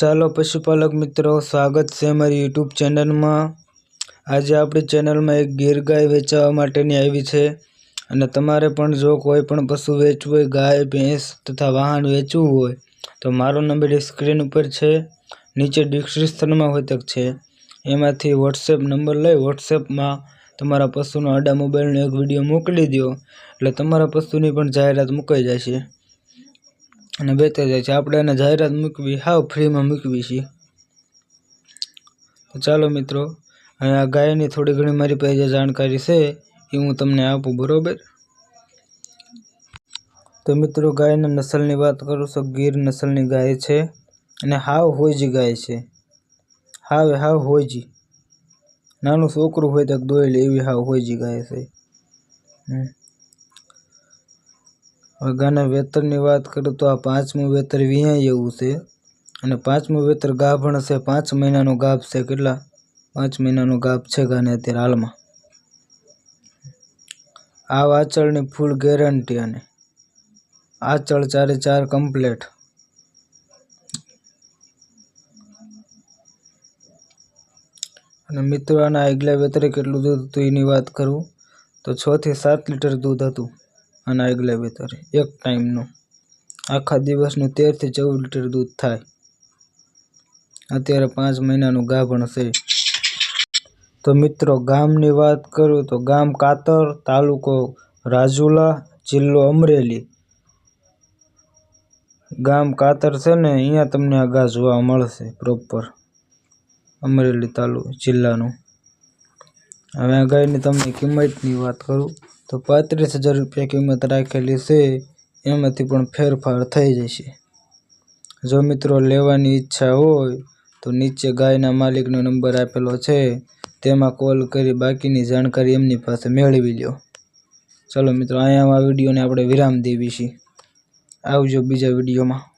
ચાલો પશુપાલક મિત્રો, સ્વાગત છે મારી યુટ્યુબ ચેનલમાં. આજે આપણી ચેનલમાં એક ગીર ગાય વેચાવા માટેની આવી છે અને તમારે પણ જો કોઈ પણ પશુ વેચવું હોય, ગાય, ભેંસ તથા વાહન વેચવું હોય, તો મારો નંબર સ્ક્રીન ઉપર છે. નીચે ડિસ્ક્રિપ્શનમાં હોય તક છે. એમાંથી વોટ્સએપ નંબર લઈ વોટ્સએપમાં તમારા પશુનો આડા મોબાઈલનો એક વીડિયો મોકલી દો એટલે તમારા પશુની પણ જાહેરાત મુકાઈ જશે. અને વેચાઈ જાય છે. આપણે એને જાહેરાત મૂકવી, હાવ ફ્રીમાં મૂકવી છે. તો ચાલો મિત્રો અહીંયા ગાયની થોડી ઘણી મારી પાસે જાણકારી છે, એ હું તમને આપું, બરાબર? તો મિત્રો, ગાયના નસલની વાત કરું તો ગીર નસલની ગાય છે અને હાવ હોજી ગાય છે. હાવ હાવ હોજી નાનું છોકરું હોય તો દોઈ એવી હાવ હોજી ગાય છે. ગાના વેતરની વાત કરું તો આ પાંચમું વેતર વિયાય એવું છે. અને પાંચમું વેતર ગાભણ છે. પાંચ મહિનાનો ગાભ છે. કેટલા? પાંચ મહિનાનો ગાભ છે ગાને અત્યારે હાલમાં. આ વાચળની ફૂલ ગેરંટી અને આચળ ચારે ચાર કમ્પ્લેટ. અને મિત્રો, આના આગલા વેતરે કેટલું દૂધ હતું એની વાત કરું તો છ થી સાત લીટર દૂધ હતું. આના આગલા વેતરે, એક ટાઈમનું. આખા દિવસનું તેરથી ચૌદ લીટર દૂધ થાય. અત્યારે પાંચ મહિનાનું ગાભણ છે. તો મિત્રો, ગામની વાત કરું તો ગામ કાતર, તાલુકો રાજુલા, જિલ્લો અમરેલી. ગામ કાતર છે ને, અહીંયા તમને આ ગા જોવા મળશે પ્રોપર અમરેલી તાલુ જિલ્લાનું. હવે આ ગાયની તમને કિંમતની વાત કરું. તો પાંત્રીસ હજાર રૂપિયા કિંમત રાખેલી છે, એમાંથી પણ ફેરફાર થઈ જશે. જો મિત્રો લેવાની ઈચ્છા હોય, તો નીચે ગાયના માલિકનો નંબર આપેલો છે, તેમાં કોલ કરી બાકીની જાણકારી એમની પાસે મેળવી લો ચલો મિત્રો, અહીંયા આ વિડીયોને આપણે વિરામ દેવી છીએ આવજો બીજા વિડીયોમાં.